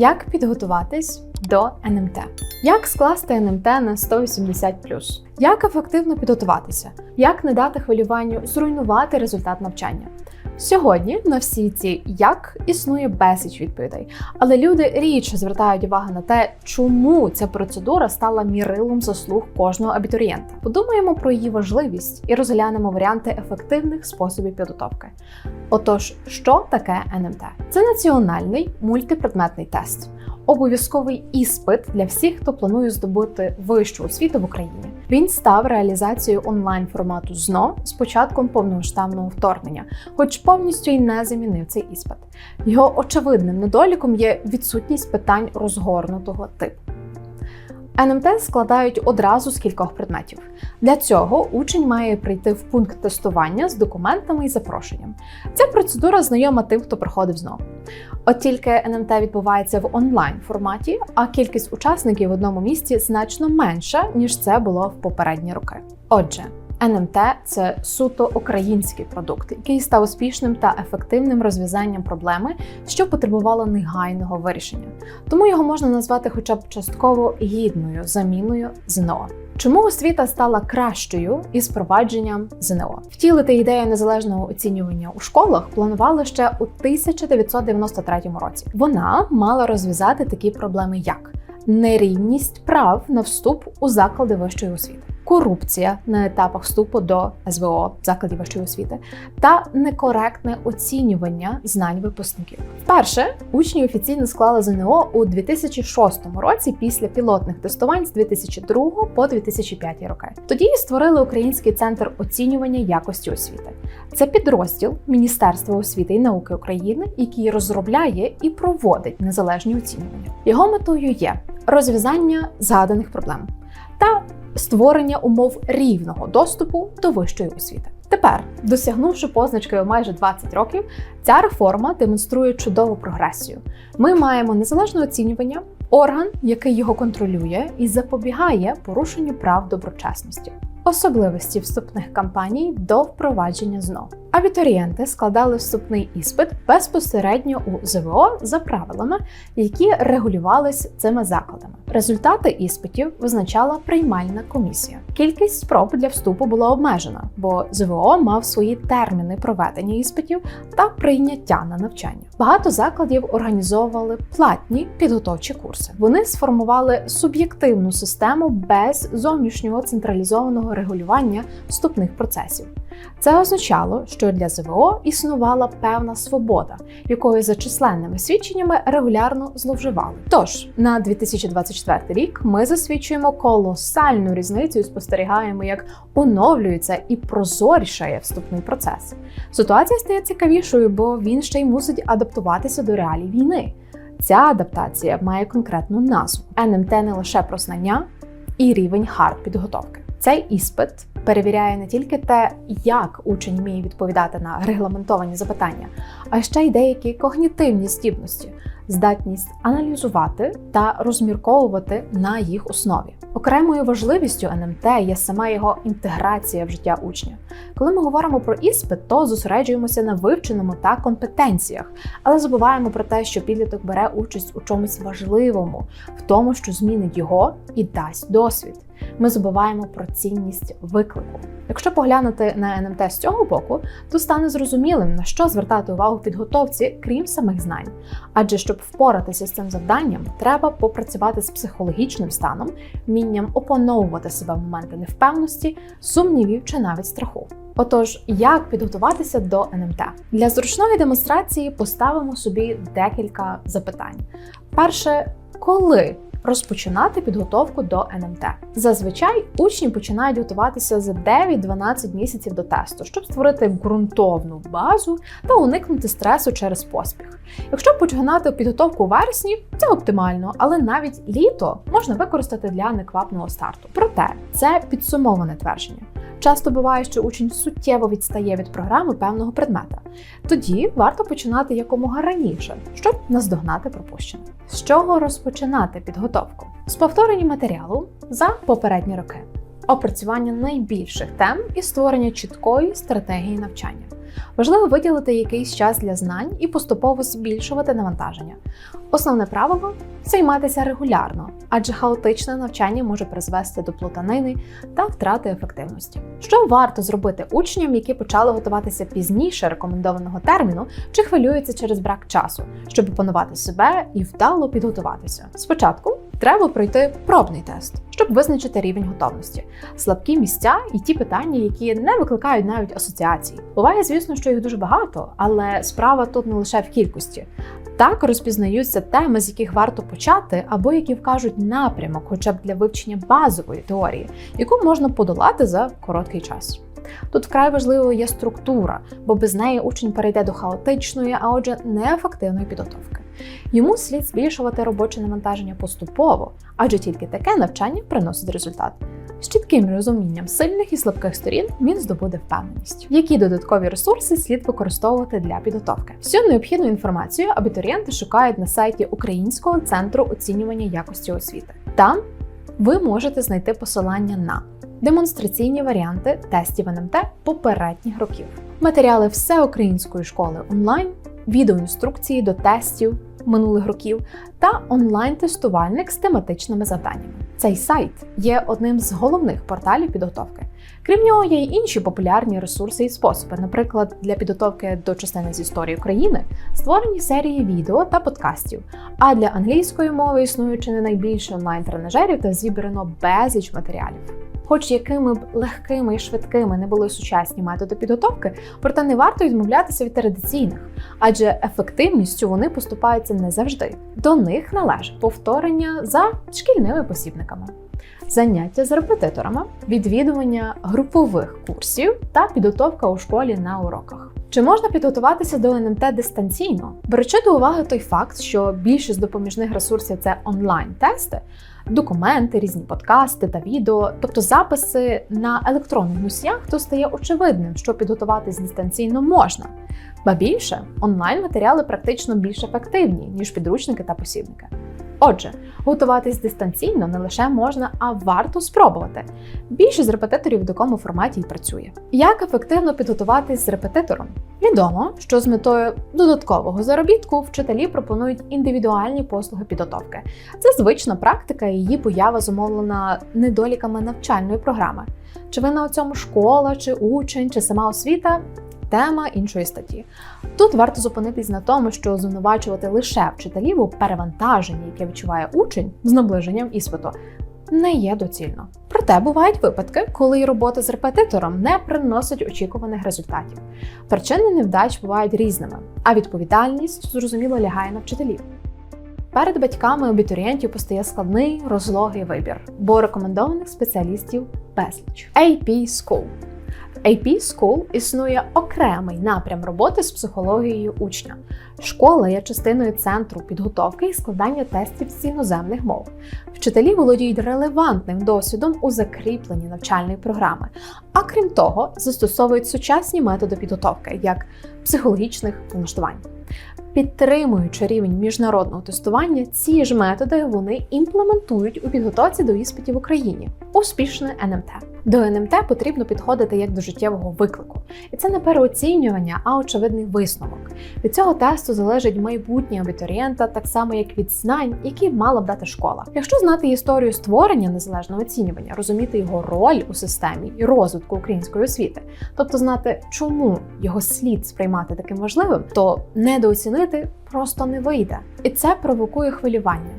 Як підготуватись до НМТ? Як скласти НМТ на 180 Як ефективно підготуватися? Як не дати хвилюванню зруйнувати результат навчання? Сьогодні на всі ці як існує безліч відповідей, але люди рідше звертають увагу на те, чому ця процедура стала мірилом заслуг кожного абітурієнта. Подумаємо про її важливість і розглянемо варіанти ефективних способів підготовки. Отож, що таке НМТ? Це національний мультипредметний тест. Обов'язковий іспит для всіх, хто планує здобути вищу освіту в Україні. Він став реалізацією онлайн формату ЗНО з початком повномасштабного вторгнення, хоч повністю й не замінив цей іспит. Його очевидним недоліком є відсутність питань розгорнутого типу. НМТ складають одразу з кількох предметів. Для цього учень має прийти в пункт тестування з документами і запрошенням. Ця процедура знайома тим, хто проходив знову. От тільки НМТ відбувається в онлайн форматі, а кількість учасників в одному місці значно менша, ніж це було в попередні роки. Отже, НМТ це суто український продукт, який став успішним та ефективним розв'язанням проблеми, що потребувала негайного вирішення. Тому його можна назвати хоча б частково гідною заміною ЗНО. Чому освіта стала кращою із впровадженням ЗНО? Втілити ідею незалежного оцінювання у школах планували ще у 1993 році. Вона мала розв'язати такі проблеми, як нерівність прав на вступ у заклади вищої освіти корупція на етапах вступу до СВО закладів вищої освіти та некоректне оцінювання знань випускників. Вперше учні офіційно склали ЗНО у 2006 році після пілотних тестувань з 2002 по 2005 роки. Тоді створили Український центр оцінювання якості освіти. Це підрозділ Міністерства освіти і науки України, який розробляє і проводить незалежні оцінювання. Його метою є розв'язання згаданих проблем та створення умов рівного доступу до вищої освіти. Тепер, досягнувши позначки у майже 20 років, ця реформа демонструє чудову прогресію. Ми маємо незалежне оцінювання, орган, який його контролює і запобігає порушенню прав доброчесності. Особливості вступних кампаній до впровадження ЗНО. Абітурієнти складали вступний іспит безпосередньо у ЗВО за правилами, які регулювались цими закладами. Результати іспитів визначала приймальна комісія. Кількість спроб для вступу була обмежена, бо ЗВО мав свої терміни проведення іспитів та прийняття на навчання. Багато закладів організовували платні підготовчі курси. Вони сформували суб'єктивну систему без зовнішнього централізованого регулювання вступних процесів. Це означало, що для ЗВО існувала певна свобода, якою за численними свідченнями регулярно зловживали. Тож на 2024 рік ми засвідчуємо колосальну різницю і спостерігаємо, як оновлюється і прозорішає вступний процес. Ситуація стає цікавішою, бо він ще й мусить адаптуватися до реалій війни. Ця адаптація має конкретну назву. НМТ не лише про знання і рівень хард підготовки. Цей іспит перевіряє не тільки те, як учень вміє відповідати на регламентовані запитання, а ще й деякі когнітивні здібності, здатність аналізувати та розмірковувати на їх основі. Окремою важливістю НМТ є сама його інтеграція в життя учня. Коли ми говоримо про іспит, то зосереджуємося на вивченому та компетенціях, але забуваємо про те, що підліток бере участь у чомусь важливому, в тому, що змінить його і дасть досвід. Ми забуваємо про цінність виклику. Якщо поглянути на НМТ з цього боку, то стане зрозумілим, на що звертати увагу підготовці, крім самих знань. Адже щоб впоратися з цим завданням, треба попрацювати з психологічним станом, вмінням опановувати себе в моменти невпевності, сумнівів чи навіть страху. Отож, як підготуватися до НМТ? Для зручної демонстрації поставимо собі декілька запитань. Перше, коли розпочинати підготовку до НМТ. Зазвичай учні починають готуватися за 9-12 місяців до тесту, щоб створити ґрунтовну базу та уникнути стресу через поспіх. Якщо починати підготовку у вересні, це оптимально, але навіть літо можна використати для неквапного старту. Проте це підсумоване твердження. Часто буває, що учень суттєво відстає від програми певного предмета. Тоді варто починати якомога раніше, щоб наздогнати пропущене. З чого розпочинати підготовку? З повторення матеріалу за попередні роки, опрацювання найбільших тем і створення чіткої стратегії навчання. Важливо виділити якийсь час для знань і поступово збільшувати навантаження. Основне правило займатися регулярно, адже хаотичне навчання може призвести до плутанини та втрати ефективності. Що варто зробити учням, які почали готуватися пізніше рекомендованого терміну, чи хвилюються через брак часу, щоб опанувати себе і вдало підготуватися? Спочатку треба пройти пробний тест, щоб визначити рівень готовності, слабкі місця і ті питання, які не викликають навіть асоціацій. Буває, звісно, що їх дуже багато, але справа тут не лише в кількості. Так розпізнаються теми, з яких варто почати, або які вкажуть напрямок, хоча б для вивчення базової теорії, яку можна подолати за короткий час. Тут вкрай важливою є структура, бо без неї учень перейде до хаотичної, а отже, неефективної підготовки. Йому слід збільшувати робоче навантаження поступово, адже тільки таке навчання приносить результат. З чітким розумінням сильних і слабких сторін він здобуде впевненість. Які додаткові ресурси слід використовувати для підготовки? Всю необхідну інформацію абітурієнти шукають на сайті Українського центру оцінювання якості освіти. Там ви можете знайти посилання на демонстраційні варіанти тестів НМТ попередніх років, матеріали всеукраїнської школи онлайн, відеоінструкції до тестів минулих років та онлайн-тестувальник з тематичними завданнями. Цей сайт є одним з головних порталів підготовки. Крім нього, є й інші популярні ресурси і способи. Наприклад, для підготовки до частини з історії України створені серії відео та подкастів. А для англійської мови існує чи не найбільше онлайн-тренажерів та зібрано безліч матеріалів. Хоч якими б легкими і швидкими не були сучасні методи підготовки, проте не варто відмовлятися від традиційних, адже ефективністю вони поступаються не завжди. До них належить повторення за шкільними посібниками, заняття з репетиторами, відвідування групових курсів та підготовка у школі на уроках. Чи можна підготуватися до НМТ дистанційно? Беручи до уваги той факт, що більшість допоміжних ресурсів це онлайн-тести, документи, різні подкасти та відео, тобто записи на електронних носіях, то стає очевидним, що підготуватись дистанційно можна. Ба більше онлайн-матеріали практично більш ефективні, ніж підручники та посібники. Отже, готуватись дистанційно не лише можна, а варто спробувати. Більшість репетиторів в такому форматі й працює. Як ефективно підготуватись з репетитором? Відомо, що з метою додаткового заробітку вчителі пропонують індивідуальні послуги підготовки. Це звична практика, і її поява зумовлена недоліками навчальної програми. Чи вина у цьому школа, чи учень, чи сама освіта тема іншої статті. Тут варто зупинитись на тому, що звинувачувати лише вчителів у перевантаженні, яке відчуває учень з наближенням іспиту, не є доцільно. Проте бувають випадки, коли робота з репетитором не приносить очікуваних результатів. Причини невдач бувають різними, а відповідальність зрозуміло лягає на вчителів. Перед батьками абітурієнтів постає складний розлогий вибір, бо рекомендованих спеціалістів безліч. AP School AP School існує окремий напрям роботи з психологією учня. Школа є частиною центру підготовки і складання тестів з іноземних мов. Вчителі володіють релевантним досвідом у закріпленні навчальної програми, а крім того, застосовують сучасні методи підготовки, як психологічних налаштувань. Підтримуючи рівень міжнародного тестування, ці ж методи вони імплементують у підготовці до іспитів в Україні. Успішне НМТ. До НМТ потрібно підходити як до життєвого виклику, і це не переоцінювання, а очевидний висновок. Від цього тесту залежить майбутнє абітурієнта, так само як від знань, які мала б дати школа. Якщо знати історію створення незалежного оцінювання, розуміти його роль у системі і розвитку української освіти, тобто знати, чому його слід сприймати таким важливим, то недооцінити просто не вийде. І це провокує хвилювання,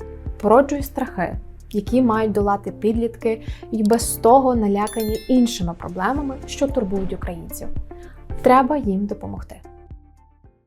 породжує страхи які мають долати підлітки і без того налякані іншими проблемами, що турбують українців. Треба їм допомогти.